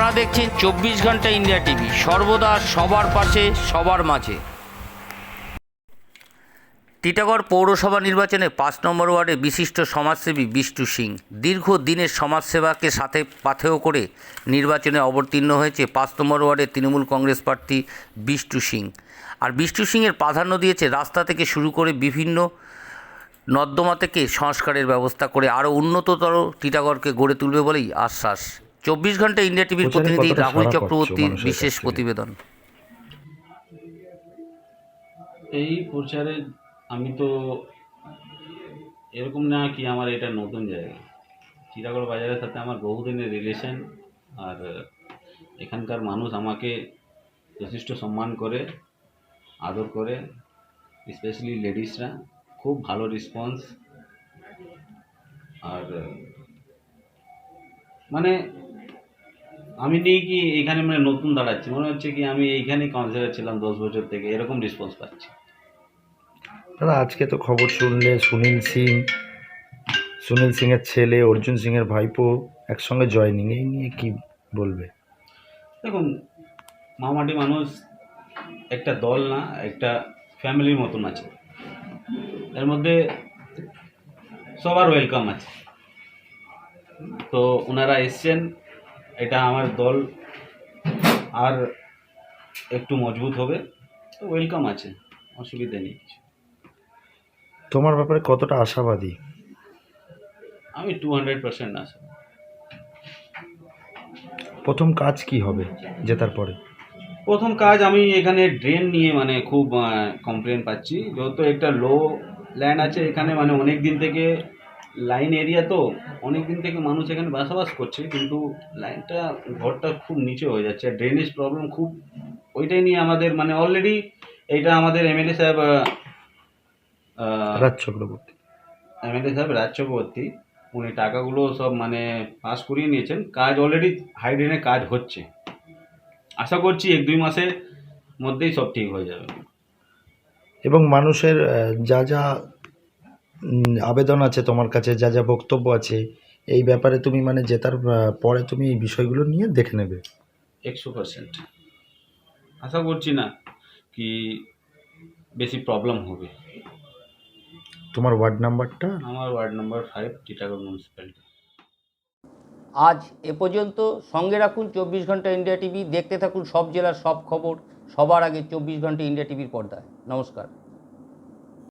আপনারা দেখছেন চব্বিশ ঘণ্টা ইন্ডিয়া টিভি। সর্বদা সবার পাশে, সবার মাঝে। টিটাগড় পৌরসভা নির্বাচনে পাঁচ নম্বর ওয়ার্ডে বিশিষ্ট সমাজসেবী বিষ্টু সিং। দীর্ঘ দিনের সমাজসেবাকে সাথে পাথেয় করে নির্বাচনে অবতীর্ণ হয়েছে পাঁচ নম্বর ওয়ার্ডের তৃণমূল কংগ্রেস প্রার্থী বিষ্টু সিং। আর বিষ্টু সিংয়ের প্রাধান্য দিয়েছে রাস্তা থেকে শুরু করে বিভিন্ন নর্দমা থেকে সংস্কারের ব্যবস্থা করে আরও উন্নততর টিটাগড়কে গড়ে তুলবে বলেই আশ্বাস। চব্বিশ ঘণ্টা ইন্ডিয়া টিভির প্রতিনিধি রাহুল চক্রবর্তীর বিশেষ প্রতিবেদন। এই প্রচারে আমি তো এরকম না কি আমার এটা নতুন জায়গা। চিরাগড় বাজারের সাথে আমার বহুদিনের রিলেশন আর এখানকার মানুষ আমাকে যথেষ্ট সম্মান করে আদর করে স্পেশালি লেডিসরা খুব ভালো রেসপন্স আর মানে আমি কি এখানে মানে নতুন দাঁড়াচ্ছি। মনে হচ্ছে কি আমি এইখানেই কাউন্সিলর ছিলাম দশ বছর থেকে এরকম রেসপন্স পাচ্ছি। দাদা আজকে তো খবর শুনলে সুনীল সিং সুনীল সিং এর ছেলে অর্জুন সিং এর ভাইপো একসঙ্গে জয়নিং এই নিয়ে কি বলবে? দেখুন মামাটি মানুষ একটা দল না একটা ফ্যামিলির মতন আছে। এর মধ্যে সবার ওয়েলকাম আছে। তো ওনারা এসছেন এটা আমার দল আর একটু মজবুত হবে তো ওয়েলকাম আছে অসুবিধা নেই কিছু। তোমার ব্যাপারে কতটা আশাবাদী? আমি টু হান্ড্রেড পার্সেন্ট আসি প্রথম কাজ কি হবে জেতার পরে? প্রথম কাজ আমি এখানে ড্রেন নিয়ে মানে খুব কমপ্লেন পাচ্ছি। যেহেতু একটা লো ল্যান্ড আছে এখানে মানে অনেক দিন থেকে লাইন এরিয়া তো অনেক দিন থেকে মানুষ এখানে বসবাস করছে কিন্তু লাইনটা ঘরটা খুব নিচে হয়ে যাচ্ছে। ড্রেনেজ প্রবলেম খুব ওইটাই নিয়ে আমাদের মানে অলরেডি এইটা আমাদের এমএলএ সাহেব রাজ চক্রবর্তী। এমএলএ সাহেব রাজ চক্রবর্তী উনি টাকাগুলো সব মানে পাস করিয়ে নিয়েছেন। কাজ অলরেডি হাই ড্রেনের কাজ হচ্ছে। আশা করছি এক দুই মাসের মধ্যেই সব ঠিক হয়ে যাবে। এবং মানুষের যা যা আবেদন আছে তোমার কাছে যা যা বক্তব্য আছে এই ব্যাপারে তুমি মানে জেতার পরে তুমি এই বিষয়গুলো নিয়ে দেখে নেবে। একশো পার্সেন্ট আশা করছি না কি বেশি প্রবলেম হবে। তোমার ওয়ার্ড নাম্বারটা আমার ward number five Titagarh municipality আজ এ পর্যন্ত সঙ্গে রাখুন চব্বিশ ঘণ্টা ইন্ডিয়া টিভি দেখতে থাকুন সব জেলার সব খবর সবার আগে চব্বিশ ঘণ্টা ইন্ডিয়া টিভির পর্দায়। নমস্কার।